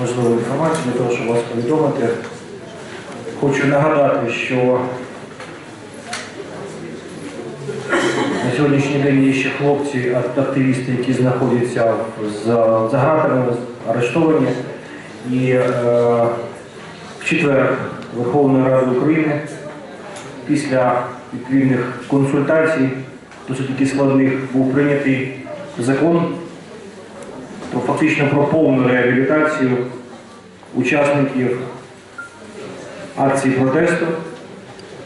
важливу інформацію для того, щоб вас повідомити. Хочу нагадати, що на сьогоднішній день є ще хлопці, активісти, які знаходяться за, гратами, арештовані. І е, в четвер Верховної Ради України після відповідних консультацій, досить таки складних, був прийнятий закон про фактично про повну реабілітацію учасників акцій протесту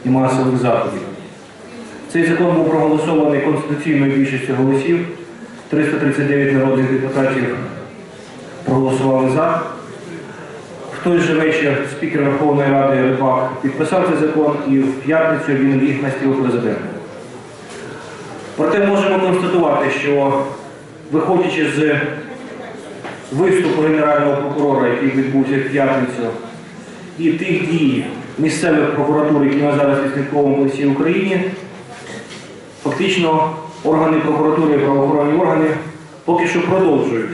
і масових заходів. Цей закон був проголосований конституційною більшістю голосів. 339 народних депутатів проголосували за. В той же вечір спікер Верховної Ради Рибак підписав цей закон і в п'ятницю він ліг на стіл президента. Проте можемо констатувати, що виходячи з виступу Генерального прокурора, який відбувся в п'ятницю, і тих дій місцевих прокуратур, які ми зараз відслідковуємо по всій Україні, фактично органи прокуратури і правоохоронні органи поки що продовжують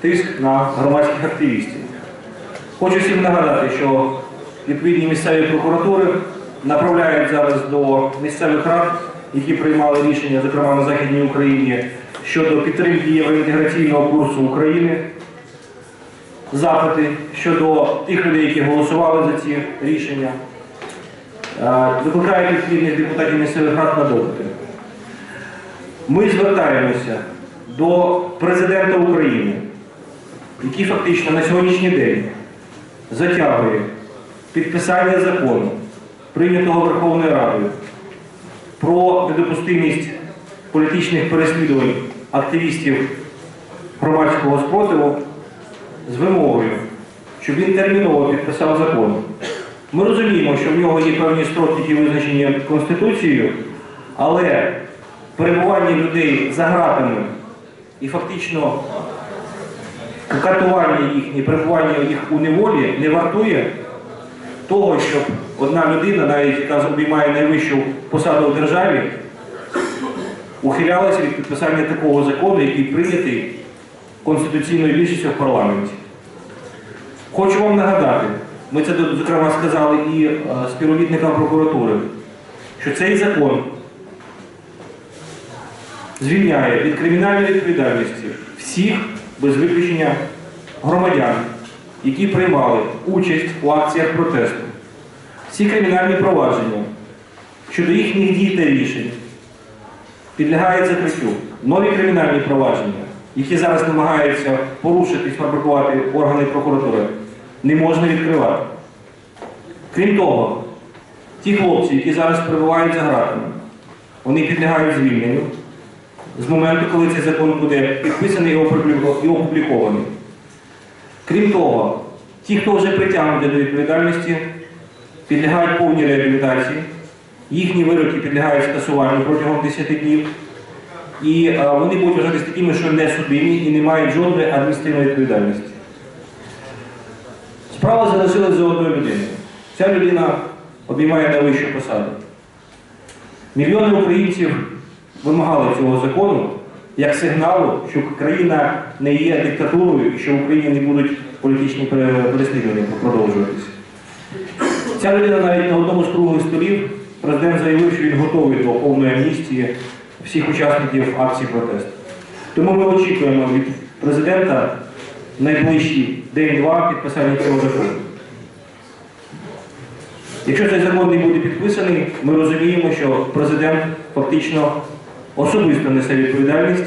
тиск на громадських активістів. Хочу всім нагадати, що відповідні місцеві прокуратури направляють зараз до місцевих рад, які приймали рішення, зокрема на Західній Україні, щодо підтримки євроінтеграційного курсу України, запити щодо тих людей, які голосували за ці рішення, Е, викликають відповідних депутатів місцевих рад на допити. Ми звертаємося до президента України, який фактично на сьогоднішній день затягує підписання закону, прийнятого Верховною Радою, про недопустимість політичних переслідувань активістів громадського спротиву з вимогою, щоб він терміново підписав закон. Ми розуміємо, що в нього є певні строки, які визначені Конституцією, але перебування людей за ґратами і фактично катування їхнє, перебування їх у неволі не вартує того, щоб одна людина, навіть яка обіймає найвищу посаду в державі, ухилялася від підписання такого закону, який прийнятий конституційною більшістю в парламенті. Хочу вам нагадати, ми це зокрема сказали і е, співробітникам прокуратури, що цей закон звільняє від кримінальної відповідальності всіх без виключення громадян, які приймали участь у акціях протесту. Всі кримінальні провадження щодо їхніх дій та рішень підлягають закриттю. Нові кримінальні провадження, які зараз намагаються порушити і сфабрикувати органи прокуратури, не можна відкривати. Крім того, ті хлопці, які зараз перебувають за ґратами, вони підлягають звільненню з моменту, коли цей закон буде підписаний і опублікований. Крім того, ті, хто вже притягнуті до відповідальності, підлягають повній реабілітації, їхні вироки підлягають скасуванню протягом 10 днів, і е, вони будуть вважатися такими, що не судимі і не мають жодної адміністративної відповідальності. Справа залишилась за одною людиною. Ця людина обіймає найвищу посаду. Мільйони українців вимагали цього закону як сигналу, що країна не є диктатурою і що в Україні не будуть політичні переслідування продовжуватися. Ця людина навіть на одному з круглих столів президент заявив, що він готовий до повної амністії всіх учасників акції протесту. Тому ми очікуємо від президента в найближчий день-два підписання цього закону. Якщо цей закон не буде підписаний, ми розуміємо, що президент фактично особисто несе відповідальність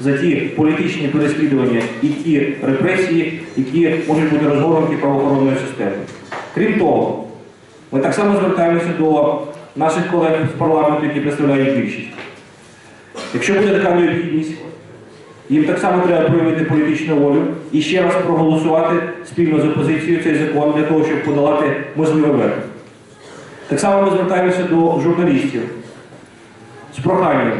за ті політичні переслідування і ті репресії, які можуть бути розгорнуті правоохоронною системою. Крім того, ми так само звертаємося до наших колег з парламенту, які представляють більшість. Якщо буде така необхідність, їм так само треба проявити політичну волю і ще раз проголосувати спільно з опозицією цей закон для того, щоб подолати можливе вето. Так само ми звертаємося до журналістів з проханням,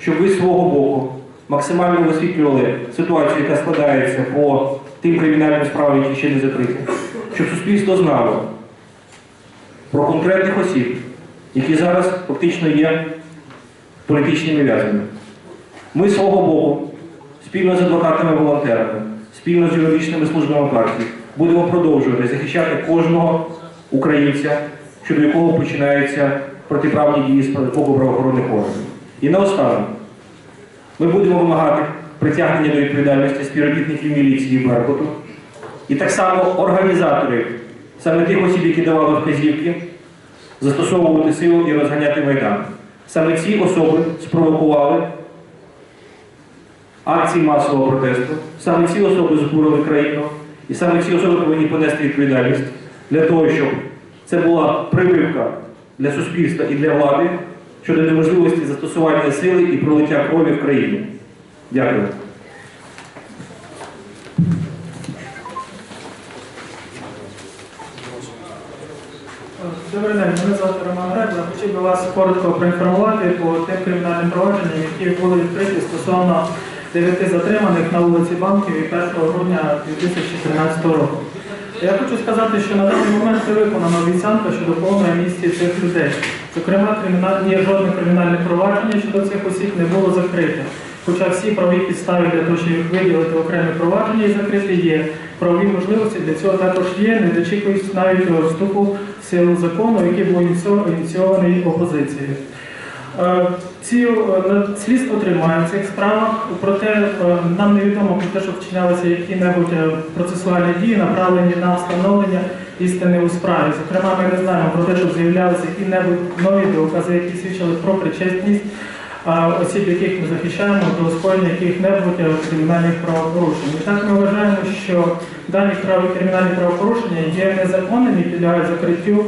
щоб ви свого боку максимально висвітлювали ситуацію, яка складається по тим кримінальним справам, які ще не закриті, щоб суспільство знало про конкретних осіб, які зараз фактично є політичними в'язнями. Ми свого боку, спільно з адвокатами-волонтерами, спільно з юридичними службами партії будемо продовжувати захищати кожного українця, щодо якого починаються протиправні дії з боку правоохоронних органів. І наостанок, ми будемо вимагати притягнення до відповідальності співробітників міліції Беркуту, і так само організаторів, саме тих осіб, які давали вказівки, застосовувати силу і розганяти Майдан. Саме ці особи спровокували акції масового протесту, саме ці особи збурили країну, і саме ці особи повинні понести відповідальність для того, щоб це була прививка для суспільства і для влади щодо неможливості застосування сили і пролиття крові в країні. Дякую. Хотів би вас коротко проінформувати по тим кримінальним провадженням, які були відкриті стосовно дев'яти затриманих на вулиці Банків і 1 грудня 2013 року. Я хочу сказати, що на даний момент не виконана обіцянка щодо повної амністії цих людей. Зокрема, кримінальні жодних кримінальних провадження щодо цих осіб не було закрите. Хоча всі правові підстави для того, щоб виділити окремі провадження і закрити є. Правові можливості для цього також є, не дочікуючись навіть вступу в силу закону, який був ініційований опозицією. Е, Ці е, слідство тримає в цих справах, проте е, нам невідомо про те, що вчинялися які-небудь процесуальні дії, направлені на встановлення істини у справі. Зокрема, ми не знаємо про те, що з'являлися які-небудь нові докази, які свідчили про причетність осіб, яких ми захищаємо, до скоєння яких-небудь е, кримінальних правопорушень. І так ми вважаємо, що дані кримінальні правопорушення є незаконними і підлягають закриттю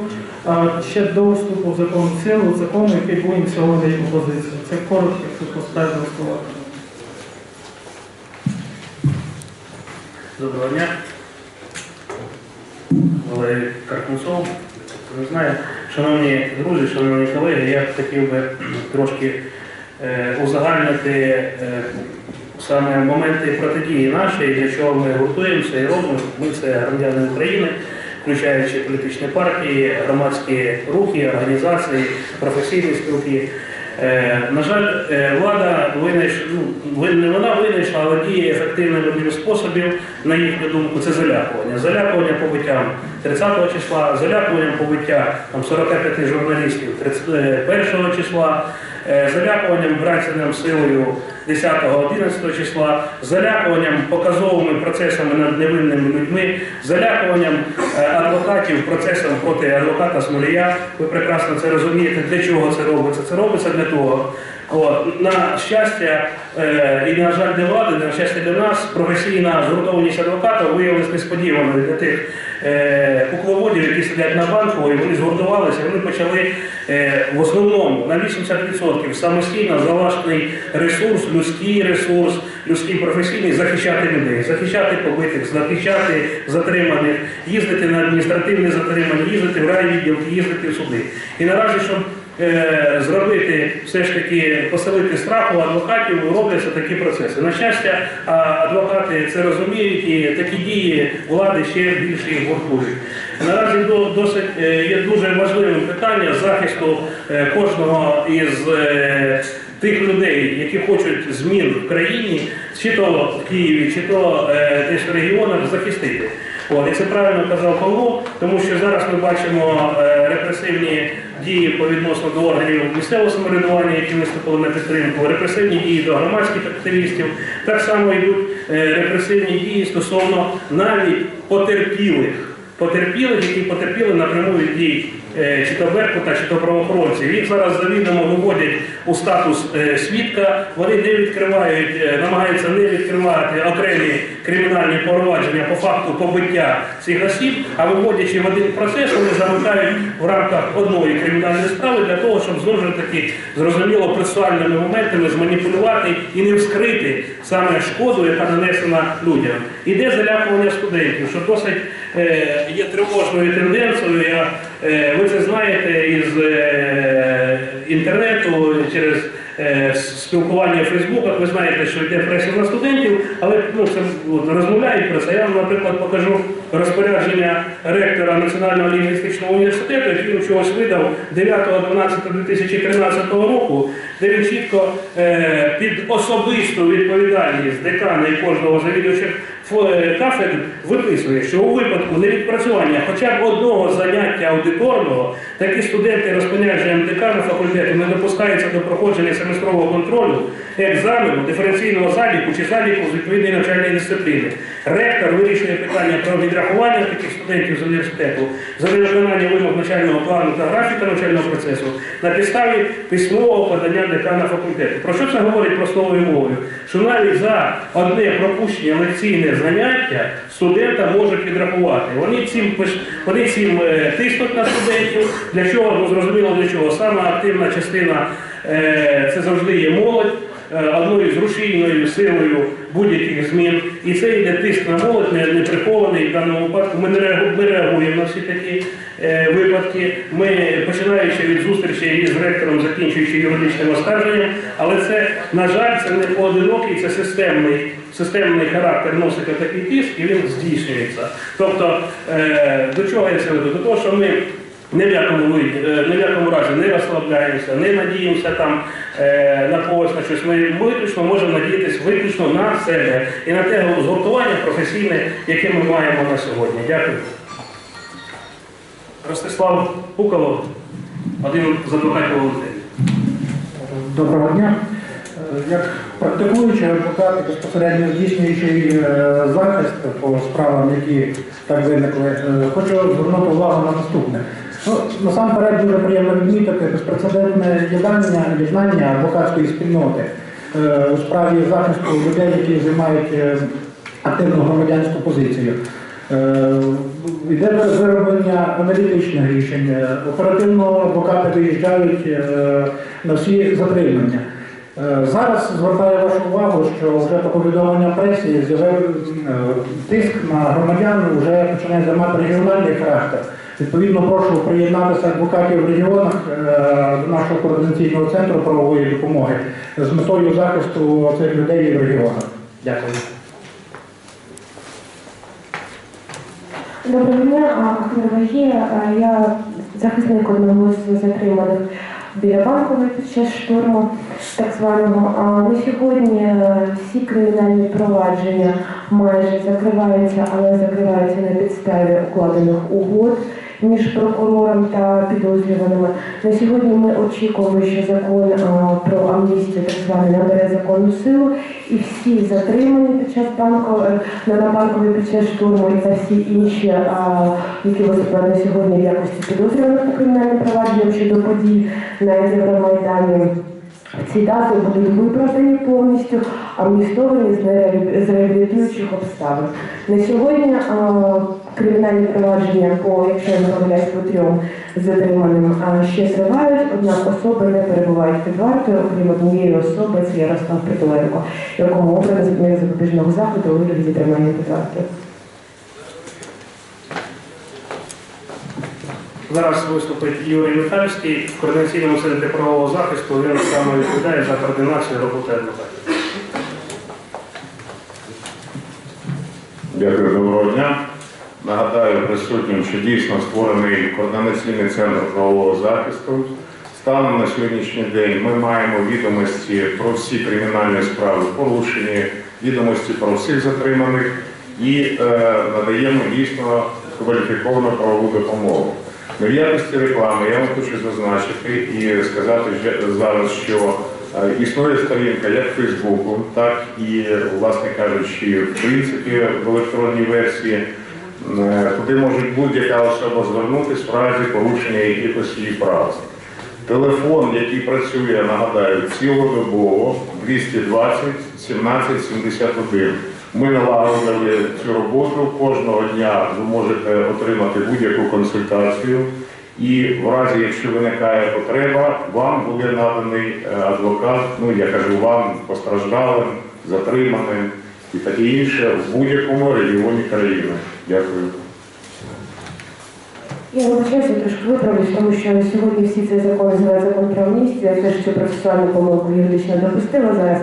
ще до вступу в закон в силу закону, який був ініційований опозицією. Це коротко, якщо поставити слова. Доброго дня. Валерій Каркунцов. Не знаю, шановні друзі, шановні колеги, я хотів би трошки узагальнити е, саме моменти протидії нашої, для чого ми готуємося і робимо. Ми це громадяни України, включаючи політичні партії, громадські рухи, організації, професійні спілки. Е, На жаль, е, влада винайшла, ну, не вона винайшла, але діє ефективним способів, на їхню думку, це залякування. Залякування побиттям 30 числа, залякуванням побиття там, 45 журналістів 31 числа, е, залякуванням бранцяним силою 10-11 числа, залякуванням показовими процесами над невинними людьми, залякуванням е, адвокатів процесом проти адвоката Смолія. Ви прекрасно це розумієте, для чого це робиться. Це робиться для того. От, на щастя, е, і на жаль для влади, на щастя для нас, професійна згуртованість адвоката виявилася несподіваною для тих е, кукловодів, які сидять на банку, і вони згуртувалися, вони почали е, в основному на 80% самостійно залашний ресурс, людський ресурс, людський професійний захищати людей, захищати побитих, захищати затриманих, їздити на адміністративне затримання, їздити в райвідділки, їздити в суди. І наразі, щоб зробити все ж таки поселити страху адвокатів, робляться такі процеси. На щастя, адвокати це розуміють і такі дії влади ще більше їх гуртують. Наразі досить е, є дуже важливим питання захисту е, кожного із е, тих людей, які хочуть змін в країні, чи то в Києві, чи то е, десь в регіонах захистити. От, і це правильно казав Павло, тому що зараз ми бачимо е, репресивні дії по відносно до органів місцевого самоврядування, які виступили на підтримку, репресивні дії до громадських активістів. Так само йдуть е, репресивні дії стосовно навіть потерпілих. Потерпілих, які потерпіли напряму від дій е, чи то Беркута, чи то правоохоронців. Їх зараз завідомо виводять у статус е, свідка. Вони не відкривають, е, намагаються не відкривати окремі кримінальні провадження по факту побиття цих осіб, а виводячи в один процес, вони замикають в рамках одної кримінальної справи для того, щоб знову ж таки зрозуміло процесуальними моментами зманіпулювати і не вскрити саме шкоду, яка нанесена людям. Іде залякування студентів, що досить є тривожною тенденцією. Я, е, ви це знаєте із е, інтернету через е, спілкування в Фейсбуках. Ви знаєте, що йде преса на студентів, але ну, це розмовляють про це. Я вам, наприклад, покажу розпорядження ректора Національного лінгвістичного університету, який чогось видав 9.12.2013 року, де він чітко під особисту відповідальність декана і кожного завідувача кафедр виписує, що у випадку невідпрацювання хоча б одного заняття аудиторного, такі студенти розпиняючи МДК на факультету не допускаються до проходження семестрового контролю, екзамену, диференційного заліку чи заліку з відповідної навчальної дисципліни. Ректор вирішує питання про відрахування таких студентів з університету за невиконання вимог навчального плану та графіка навчального процесу на підставі письмового подання декана факультету. Про що це говорить простою мовою? Що навіть за одне пропущення лекційне заняття студента можуть відрахувати. Вони цим вони цим е, тиснуть на студентів. Для чого? Ну зрозуміло для чого. Саме активна частина е, це завжди є молодь. Е, Одною з рушійною силою будь-яких змін, і це йде тиск на молодь, не, не прихований в даному випадку. Ми не реагуємо, на всі такі е, випадки. Ми починаючи від зустрічі із ректором, закінчуючи юридичним оскарженням, але це, на жаль, це не поодинокий, це системний, системний характер носить такий тиск і він здійснюється. Тобто, е, до чого я це веду? До того, що ми ні в якому е, ні в якому разі не розслабляємося, не надіємося там е, на когось на щось. Ми виключно можемо надіятися виключно на себе і на те згуртування професійне, яке ми маємо на сьогодні. Дякую. Ростислав Пукало, один з адвокатів волонтерів. Доброго дня. Е, Як практикуючий адвокат, безпосередньо здійснюючий захист по справам, які так виникли, хочу звернути увагу на наступне. Ну, насамперед дуже приємно відмітити безпрецедентне єднання, єднання адвокатської спільноти е, у справі захисту людей, які займають е, активну громадянську позицію. Е, Йде вироблення аналітичних рішень. Оперативно адвокати виїжджають на всі затримання. Зараз звертаю вашу увагу, що вже по повідомленням пресі з'явив тиск на громадян вже починає займати регіональний характер. Відповідно, прошу приєднатися адвокатів в регіонах е, до нашого координаційного центру правової допомоги з метою захисту цих людей в регіонах. Дякую. Доброго дня, Ахмедвагія. Я захисник одного з затриманих біля банкової під час штурму, так званого. А На сьогодні е, всі кримінальні провадження майже закриваються, але закриваються на підставі укладених угод між прокурором та підозрюваними. На сьогодні ми очікуємо, що закон про амністію так званий набере законну силу, і всі затримані під час банку е, на банковій під час штурму і та всі інші, які виступають на сьогодні в якості підозрюваних по кримінальним провадженням щодо подій на Євромайдані. Ці дати будуть виправдані повністю, амністовані з реабілітуючих обставин. На сьогодні кримінальні провадження по, якщо я не помиляюсь, по трьом затриманим а, ще тривають, однак особи не перебувають під вартою, окрім однієї особи, це Ярослав Притуленко, якому обрано з запобіжного заходу у вигляді тримання під вартою. Зараз виступить Юрій Михайлівський в координаційному центрі правового захисту. Він саме відповідає за координацію роботи адвокатів. Дякую, доброго дня. Нагадаю присутнім, що дійсно створений координаційний центр правового захисту. Станом на сьогоднішній день ми маємо відомості про всі кримінальні справи порушені, відомості про всіх затриманих і е, надаємо дійсно кваліфіковану правову допомогу. Ну, В якості реклами я вам хочу зазначити і сказати зараз, що е, існує сторінка як Фейсбуку, так і, власне кажучи, в принципі, в електронній версії, куди може будь-яка особа звернутися в разі порушення якихось її прав. Телефон, який працює, нагадаю, цілодобово 220 17 71. Ми налагодили цю роботу. Кожного дня ви можете отримати будь-яку консультацію. І в разі, якщо виникає потреба, вам буде наданий е, адвокат, ну я кажу вам, постраждалим, затриманим і таке інше в будь-якому регіоні країни. Дякую. Я вибачаюся, трошки виправлюсь, тому що сьогодні всі цей закон називають закон про амністію. Я теж цю процесуальну помилку юридично допустила зараз.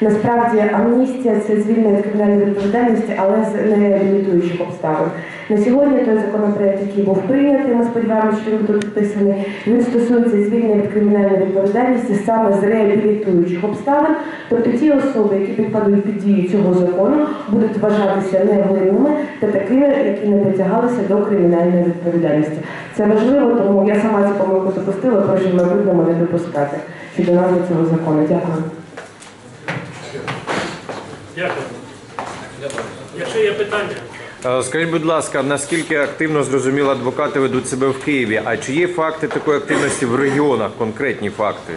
Насправді амністія це звільнення від кримінальної відповідальності, але з нереабілітуючих обставин. На сьогодні той законопроект, який був прийнятий, ми сподіваємося, що він буде підписаний. Він стосується звільнення від кримінальної відповідальності саме з реабілітуючих обставин. Тобто ті особи, які підпадуть під дію цього закону, будуть вважатися невинними та такими, які не притягалися до кримінальної відповідальності. Це важливо, тому я сама цю помилку допустила, прошу в майбутньому не допускати щодо назви цього закону. Дякую. Дякую. Якщо є питання. Е, Скажіть, будь ласка, наскільки активно зрозуміло адвокати ведуть себе в Києві? А чи є факти такої активності в регіонах, конкретні факти?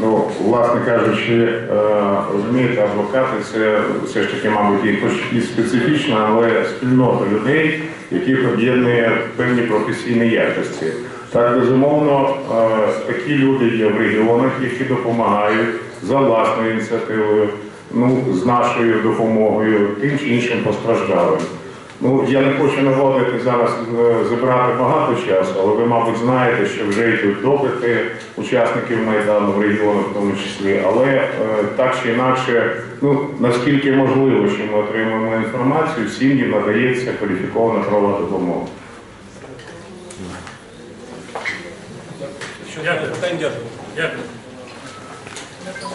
Ну, власне кажучи, е, розумієте, адвокати це все ж таки, мабуть, і специфічна, але спільнота людей, яких об'єднує певні професійні якості. Так, безумовно, е, такі люди є в регіонах, які допомагають за власною ініціативою, ну, з нашою допомогою, тим чи іншим постраждалим. Ну, я не хочу наводити зараз е, забирати багато часу, але ви, мабуть, знаєте, що вже йдуть допити учасників Майдану в регіонах в тому числі. Але е, так чи інакше, ну наскільки можливо, що ми отримуємо інформацію, всім їм надається кваліфікована правова допомога. Дякую. Дякую.